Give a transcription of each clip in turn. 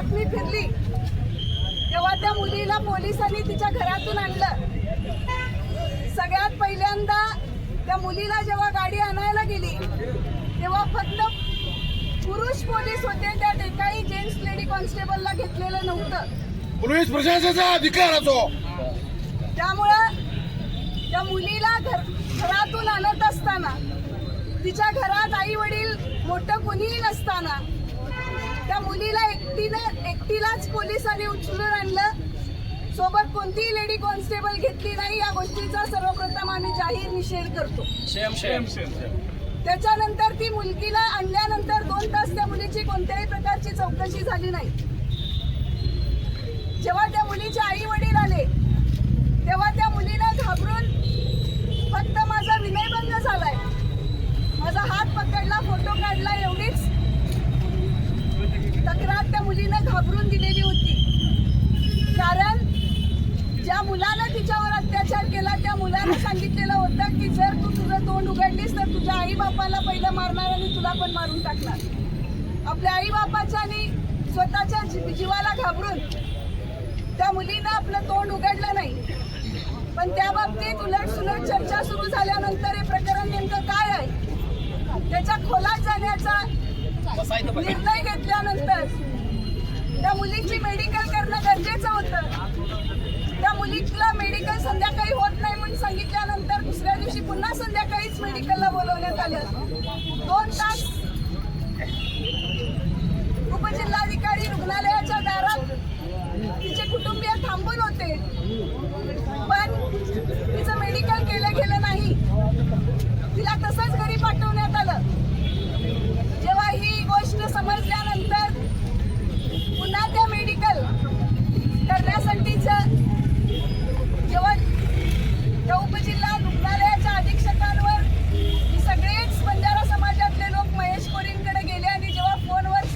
बातमी फिरली. तेव्हा त्या मुलीला पोलिसांनी तिच्या घरातून आणलं. सगळ्यात पहिल्यांदा त्या मुलीला जेव्हा गाडी आणायला गेली तेव्हा फक्त पुरुष पोलीस होते त्या ठिकाणी जेंट्स लेडी कॉन्स्टेबलला घेतलेलं नव्हतं. पोलीस प्रशासनाचा अधिकार असो. त्यामुळं त्या मुलीला घर घरातून आणत असताना तिच्या घरात आई वडील मोठं कुणीही नसताना त्या मुलीला एकटीनं एकटीलाच पोलिसांनी उचलून आणलं. सोबत कोणतीही लेडी कॉन्स्टेबल घेतली नाही. या गोष्टीचा सर्वप्रथम आम्ही जाहीर निषेध करतो. शेम शेम त्याच्यानंतर ती मुलगीला आणल्यानंतर दोन तास त्या मुलीची कोणत्याही प्रकारची चौकशी झाली नाही. जेव्हा त्या मुलीचे आई वडील आले तेव्हा त्या मुलीला घाबरून फक्त माझा विनयभंग झालाय. माझा हात पकडला फोटो काढला एवढीच तक्रार त्या मुलीनं घाबरून दिलेली होती कारण ज्या मुलानं तिच्यावर अत्याचार केला त्या मुलानं सांगितलेलं होतं की जर तू तुझं तोंड उघडलीस बापाला पहिलं मारणार आणि तुला पण मारून टाकणार. आपल्या आई बापाच्या आणि स्वतःच्या जीवाला घाबरून त्या मुलीनं आपलं तोंड उघडलं नाही. पण त्या बाबतीत उलट सुलट चर्चा सुरू झाल्यानंतर हे प्रकरण नेमकं काय आहे? त्याच्या खोलात जाण्याचा निर्णय घेतल्यानंतर त्या मुलीची मेडिकल करणं गरजेचं होतं त्या मुलीला मेडिकल संध्याकाळी होत नाही म्हणून सांगितल्यानंतर दुसऱ्या दिवशी पुन्हा संध्याकाळीच मेडिकलला बोलवण्यात आलं दोन तास उपजिल्हाधिकारी रुग्णालयाच्या दारात तिचे कुटुंबीय थांबून होते पण तिचं मेडिकल केलं गेलं नाही तिला तसंच घरी पाठवण्यात आलं जेव्हा ही गोष्ट समजल्यानंतर पुन्हा त्या मेडिकल करण्यासाठीचं जेव्हा त्या उपजिल्हा रुग्णालयाच्या अधीक्षकांवर ही सगळेच बंजारा समाजातले लोक महेश कोरींकडे गेले आणि जेव्हा फोनवर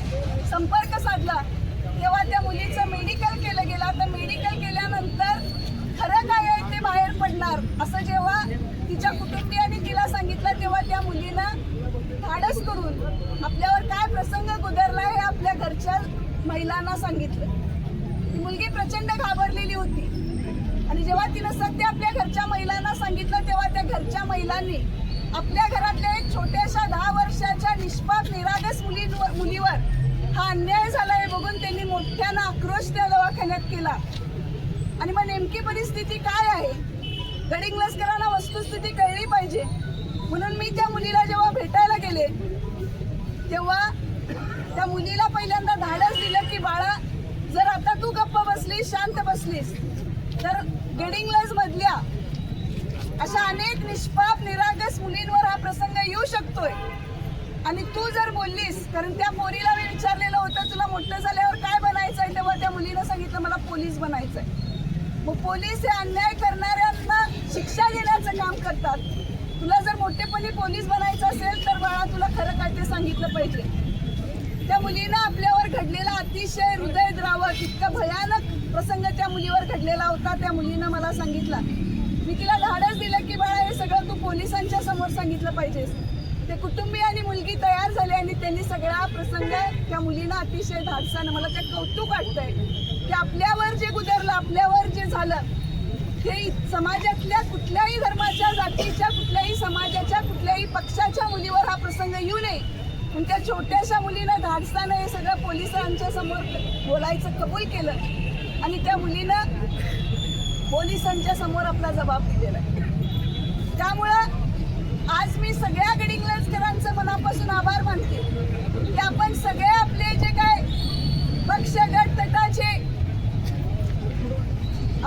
संपर्क साधला तेव्हा त्या मुलीचं मेडिकल केलं गेलं आता मेडिकल केल्यानंतर खरं काय आहे ते बाहेर पडणार असं जेव्हा तिच्या कुटुंबियांनी तिला सांगितलं तेव्हा त्या मुलीनं धाडस करून आपल्यावर काय प्रसंग गुदरला हे आपल्या घरच्या महिलांना सांगितलं. ती मुलगी प्रचंड घाबरलेली होती. आणि जेव्हा तिनं सत्य आपल्या घरच्या महिलांना सांगितलं तेव्हा त्या घरच्या महिलांनी आपल्या घरातल्या एक छोट्याशा दहा वर्षाच्या निष्पाप निरागस मुलींवर मुलीवर हा अन्याय झाला हे बघून त्यांनी मोठ्यानं आक्रोश त्या दवाखान्यात केला. आणि मग नेमकी परिस्थिती काय आहे? गडिंग लष्कराला वस्तुस्थिती कळली पाहिजे. म्हणून मी त्या मुलीला जेव्हा भेटायला गेले तेव्हा त्या मुलीला पहिले बाळा जर आता तू गप्प बसलीस शांत बसलीस तर गेडिंग्लज मधल्या अशा अनेक निष्पाप निरागस मुलींवर हा प्रसंग येऊ शकतोय. आणि तू जर बोललीस कारण त्या पोरीला मी विचारलेलं होतं तुला मोठं झाल्यावर काय बनायचंय? तेव्हा त्या मुलीनं सांगितलं मला पोलीस बनायचंय. मग पोलीस हे अन्याय करणाऱ्यांना शिक्षा देण्याचं काम करतात. तुला जर मोठेपणी पोलीस बनायचं असेल तर बाळा तुला खरं काय ते सांगितलं पाहिजे. त्या मुलीनं आपल्यावर घडलेला अतिशय हृदयद्रावक इतका भयानक प्रसंग त्या मुलीवर घडलेला होता त्या मुलीनं मला सांगितला. मी तिला धाडस दिलं की बाळा हे सगळं तू पोलिसांच्या समोर सांगितलं पाहिजेस. ते कुटुंबीय आणि मुलगी तयार झाली आणि त्यांनी सगळा प्रसंग त्या मुलीनं अतिशय धाडसानं मला ते कौतुक वाटतंय की आपल्यावर जे गुदरलं आपल्यावर जे झालं ते समाजातल्या कुठल्याही धर्माच्या जातीच्या कुठल्याही समाजाच्या कुठल्याही पक्षाच्या मुलीवर हा प्रसंग येऊ नये. पण त्या छोट्याशा मुलीनं धाडसानं हे सगळं पोलिसांच्या समोर बोलायचं कबूल केलं. आणि त्या मुलीनं पोलिसांच्या समोर आपला जबाब दिलेला त्यामुळं आज मी सगळ्या गडिंग्लजकरांचं मनापासून आभार मानते की आपण सगळे आपले जे काय पक्ष गट तटाचे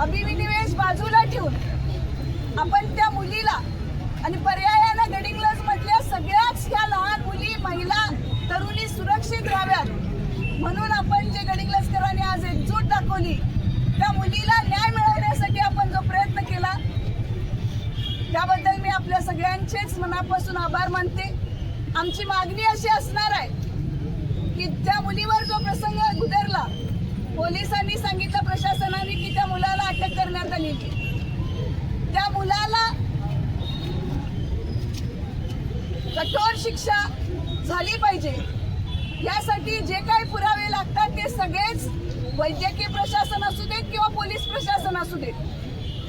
अभिविनिवेश बाजूला ठेवून आपण त्या मुलीला आणि पर्यायानं गडिंग्लज मधल्या सगळ्याच ह्या लहान मुली महिला तरुणी सुरक्षित म्हणून आपण जे गडिंग्लजकरांनी आज एकजूट दाखवली त्या मुलीला न्याय मिळवण्यासाठी आपण जो प्रयत्न केला त्याबद्दल मी आपल्या सगळ्यांचेच मनापासून आभार मानते. आमची मागणी अशी असणार आहे की त्या मुलीवर जो प्रसंग गुदरला पोलिसांनी सांगितलं प्रशासनाने की त्या मुलाला अटक करण्यात आली. त्या मुलाला कठोर शिक्षा झाली पाहिजे. यासाठी जे काही पुरावे लागतात ते सगळेच वैद्यकीय प्रशासन असू देत किंवा पोलीस प्रशासन असू देत.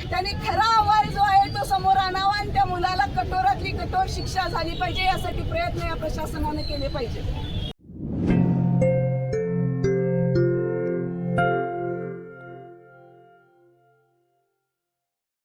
त्यांनी खरा अहवाल जो आहे तो समोर आणावा आणि त्या मुलाला कठोरातली कठोर शिक्षा झाली पाहिजे यासाठी प्रयत्न या प्रशासनाने केले पाहिजे.